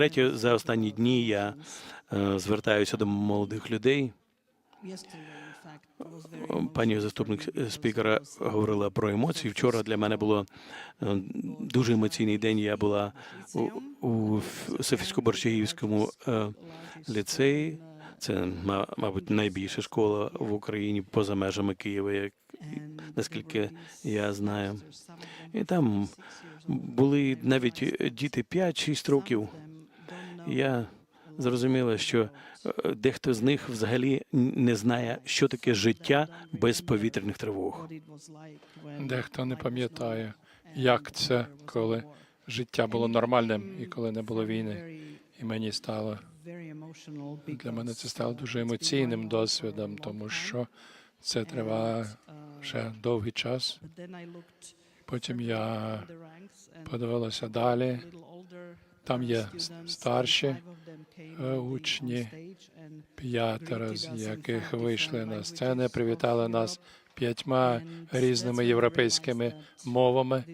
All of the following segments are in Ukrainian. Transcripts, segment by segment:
Втретє, за останні дні я е, звертаюся до молодих людей. Пані заступник спікера говорила про емоції. Вчора для мене було е, дуже емоційний день. Я була у, у Софійсько-Борщагівському е, ліцеї. Це, ма- мабуть, найбільша школа в Україні поза межами Києва, як наскільки я знаю. І там були навіть діти 5-6 років. Я зрозуміла, що е, дехто з них взагалі не знає, що таке життя без повітряних тривог. Дехто не пам'ятає, як це, коли життя було нормальним і коли не було війни. І мені стало для мене це стало дуже емоційним досвідом, тому що це триває вже довгий час. Потім я подивилася далі. Там є старші е, учні, п'ятеро з яких вийшли на сцену, привітали нас п'ятьма різними європейськими мовами.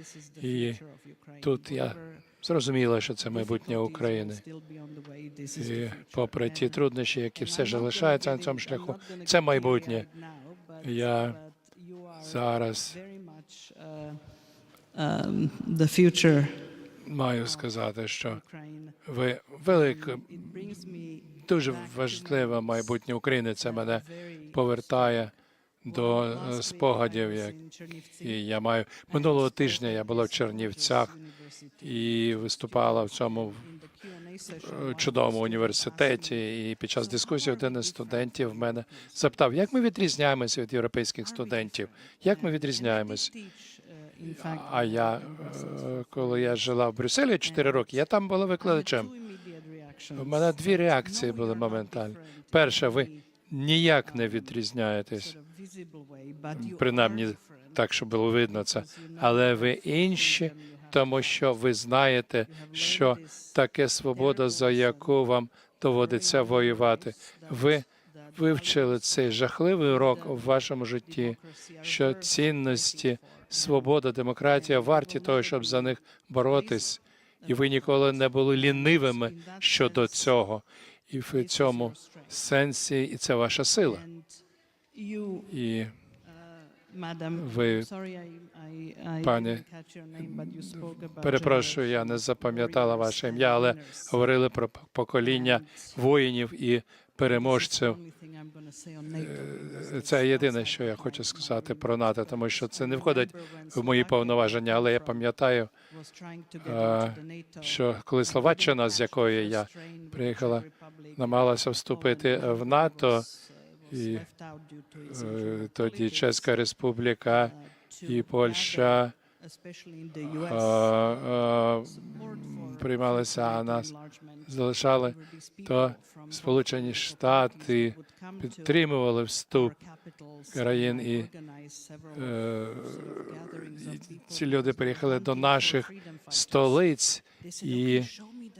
І тут я зрозуміла, що це майбутнє України. І попри ті труднощі, які все ж залишаються на цьому шляху, це майбутнє. Я зараз um, the future маю сказати, що ви велике, дуже важливе майбутнє України. Це мене повертає до спогадів, які я маю минулого тижня. Я була в Чернівцях і виступала в цьому чудовому університеті. І під час дискусії один із студентів мене запитав, як ми відрізняємося від європейських студентів? Як ми відрізняємось? А я, е, коли я жила в Брюсселі 4 роки, я там була викладачем. У мене дві реакції були моментально. Перша, ви ніяк не відрізняєтесь, принаймні так, щоб було видно це, але ви інші, тому що ви знаєте, що таке свобода, за яку вам доводиться воювати. Ви вивчили цей жахливий урок у вашому житті, що цінності, свобода, демократія варті того, щоб за них боротись, і ви ніколи не були лінивими щодо цього. І в цьому сенсі, і це ваша сила. І ви, пані, перепрошую, я не запам'ятала ваше ім'я, але говорили про покоління воїнів і переможців. Е, Це єдине, що я хочу сказати про НАТО, тому що це не входить в мої повноваження, але я пам'ятаю, е, що коли Словаччина, з якої я приїхала, намагалася вступити в НАТО, і е, тоді Чеська Республіка і Польща приймалися, нас залишали, то Сполучені Штати підтримували вступ країн, і е, і ці люди приїхали до наших столиць і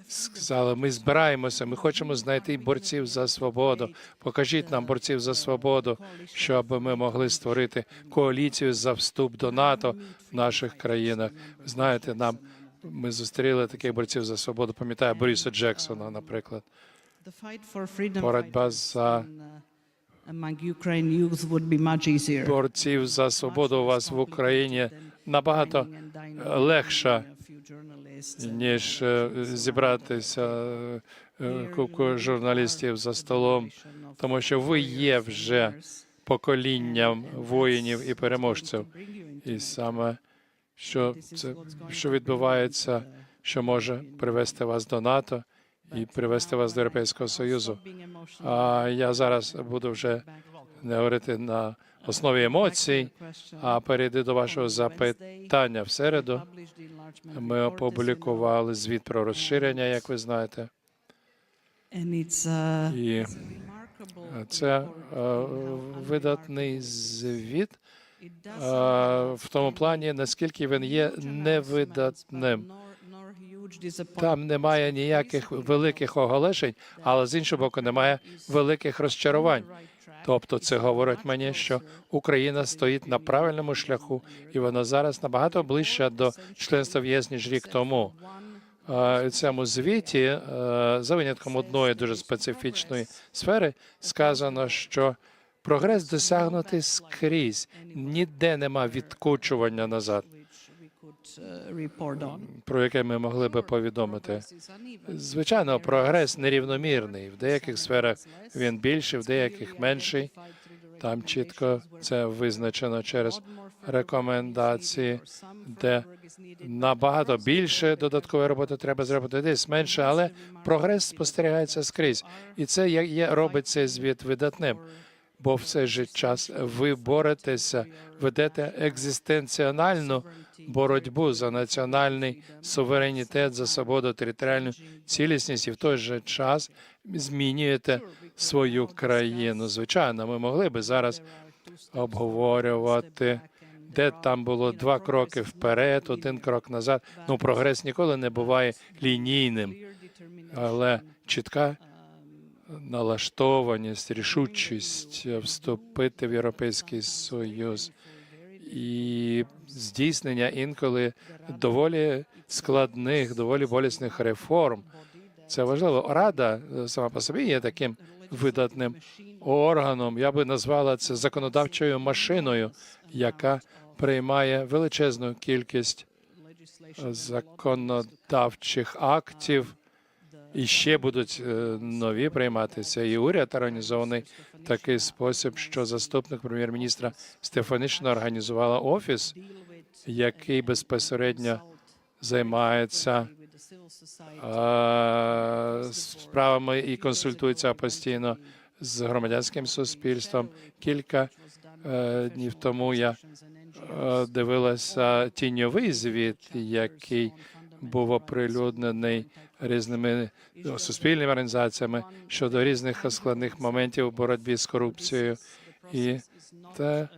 сказали: ми збираємося, ми хочемо знайти борців за свободу. Покажіть нам борців за свободу, щоб ми могли створити коаліцію за вступ до НАТО в наших країнах. Знаєте, нам ми зустріли таких борців за свободу. Пам'ятаю Бориса Джексона, наприклад. Боротьба за борців за свободу у вас в Україні набагато легша, ніж е, зібратися е, е, купку журналістів за столом, тому що ви є вже поколінням воїнів і переможців. І саме що це що відбувається, що може привести вас до НАТО і привести вас до Європейського Союзу. А я зараз буду вже не говорити на основі емоцій, а перейти до вашого запитання в середу. Ми опублікували звіт про розширення, як ви знаєте, і це е, видатний звіт е, в тому плані, наскільки він є невидатним. Там немає ніяких великих оголошень, але з іншого боку, немає великих розчарувань. Тобто, це говорить мені, що Україна стоїть на правильному шляху, і вона зараз набагато ближче до членства в ЄС, ніж рік тому. е, цьому звіті, е, за винятком одної дуже специфічної сфери, сказано, що прогрес досягнутий скрізь. Ніде нема відкочування назад, про яке ми могли би повідомити. Звичайно, прогрес нерівномірний. В деяких сферах він більший, в деяких менший. Там чітко це визначено через рекомендації, де набагато більше додаткової роботи треба зробити, десь менше, але прогрес спостерігається скрізь, і це є, робить цей звіт видатним. Бо в цей же час ви боретеся, ведете екзистенціональну боротьбу за національний суверенітет, за свободу, територіальну цілісність, і в той же час змінюєте свою країну. Звичайно, ми могли би зараз обговорювати, де там було два кроки вперед, один крок назад. Ну, прогрес ніколи не буває лінійним, але чітка налаштованість, рішучість вступити в Європейський Союз і здійснення інколи доволі складних, доволі болісних реформ. Це важливо. Рада е, сама по собі є таким видатним органом. Я би назвала це законодавчою машиною, яка приймає величезну кількість е, законодавчих актів. І ще будуть е, нові прийматися. І уряд організований в такий спосіб, що заступник прем'єр-міністра Стефанишина організувала офіс, який безпосередньо займається справами і консультується постійно з громадянським суспільством. Кілька е, днів тому я е, дивилася тіньовий звіт, який був оприлюднений різними ну, суспільними організаціями щодо різних складних моментів у боротьбі з корупцією, і та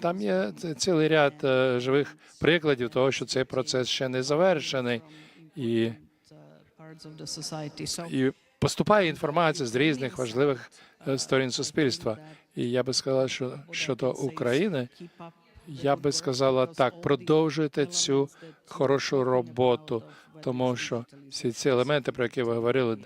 там є цілий ряд е, живих прикладів того, що цей процес ще не завершений, і, і поступає інформація з різних важливих е, сторін суспільства. І я би сказала, що щодо України, я би сказала так: продовжуйте цю хорошу роботу, тому що всі ці елементи, про які ви говорили,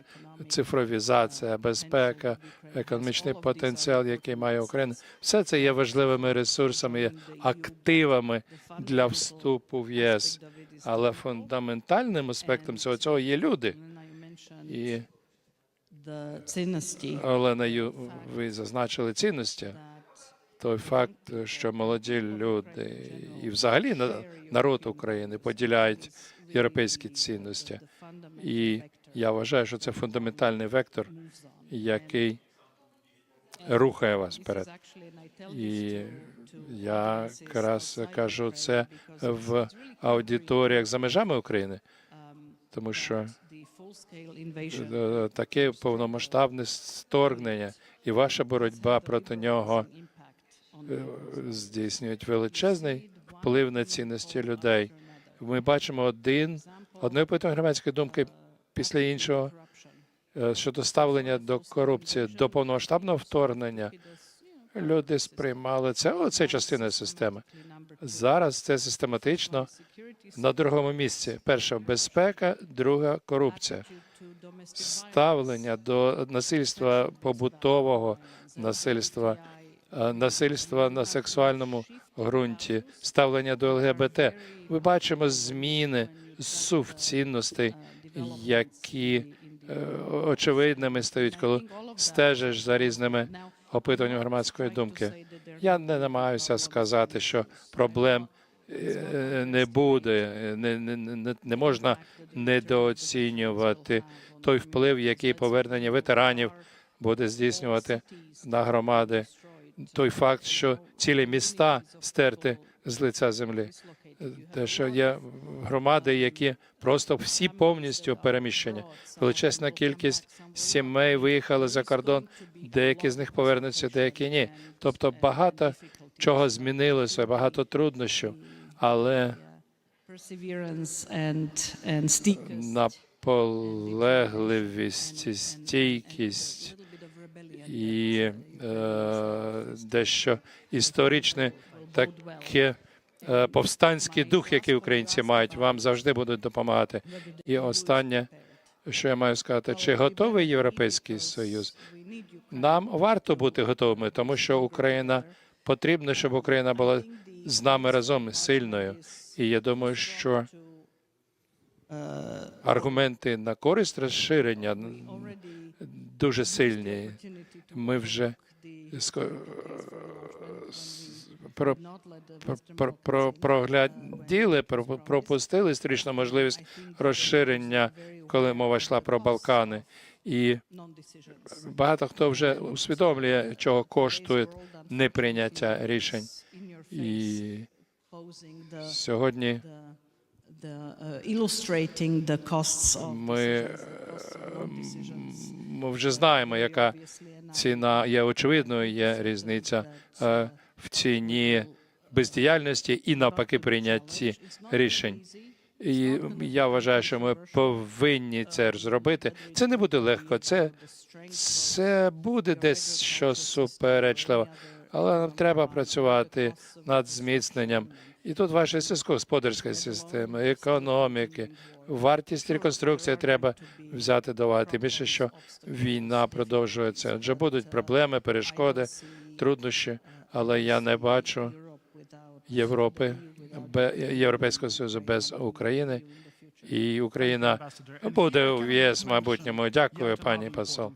цифровізація, безпека, економічний потенціал, який має Україна, все це є важливими ресурсами, є активами для вступу в єС. Але фундаментальним аспектом цього цього є люди. І цінності Олена, ви зазначили цінності. Той факт, що молоді люди і взагалі на- народ України поділяють європейські цінності. І я вважаю, що це фундаментальний вектор, який рухає вас вперед. І я якраз кажу це в аудиторіях за межами України, тому що е, таке повномасштабне вторгнення і ваша боротьба проти нього здійснюють величезний вплив на цінності людей. Ми бачимо один одної потім громадської думки після іншого е, щодо ставлення до корупції, до повномасштабного вторгнення. Люди сприймали це. О, це частина системи. Зараз це систематично на другому місці. Перша безпека, друга корупція. Ставлення до насильства побутового насильства, е, насильства на сексуальному ґрунті, ставлення до ЛГБТ. Ми бачимо зміни сув цінностей, які е, очевидними стають, коли стежиш за різними опитуваннями громадської думки. Я не намагаюся сказати, що проблем е, не буде, не, не, не можна недооцінювати той вплив, який повернення ветеранів буде здійснювати на громади. Той факт, що цілі міста стерти з лиця землі, те, що є громади, які просто всі повністю переміщені. Величезна кількість сімей виїхали за кордон, деякі з них повернуться, деякі ні. Тобто багато чого змінилося, багато труднощів, але наполегливість, стійкість і е, дещо історичне таке е, повстанський дух, який українці мають, вам завжди будуть допомагати. І останнє, що я маю сказати, чи готовий Європейський Союз? Нам варто бути готовими, тому що Україна потрібно, щоб Україна була з нами разом сильною. І я думаю, що аргументи на користь розширення дуже сильні. Ми вже про, про, про, про, прогляділи, про, пропустили історичну можливість розширення, коли мова йшла про Балкани. І багато хто вже усвідомлює, чого коштує неприйняття рішень. І сьогодні ми, е, ми вже знаємо, яка ціна є очевидною, є різниця е, в ціні бездіяльності і навпаки прийнятті рішень. І я вважаю, що ми повинні це зробити. Це не буде легко, це, це буде десь що суперечливо, але нам треба працювати над зміцненням. І тут ваша сільськогосподарська система, економіки, вартість реконструкції треба взяти до уваги. Тим більше, що війна продовжується. Адже будуть проблеми, перешкоди, труднощі, але я не бачу Європи, Європейського Союзу без України. І Україна буде в ЄС в майбутньому. Дякую, пані посол.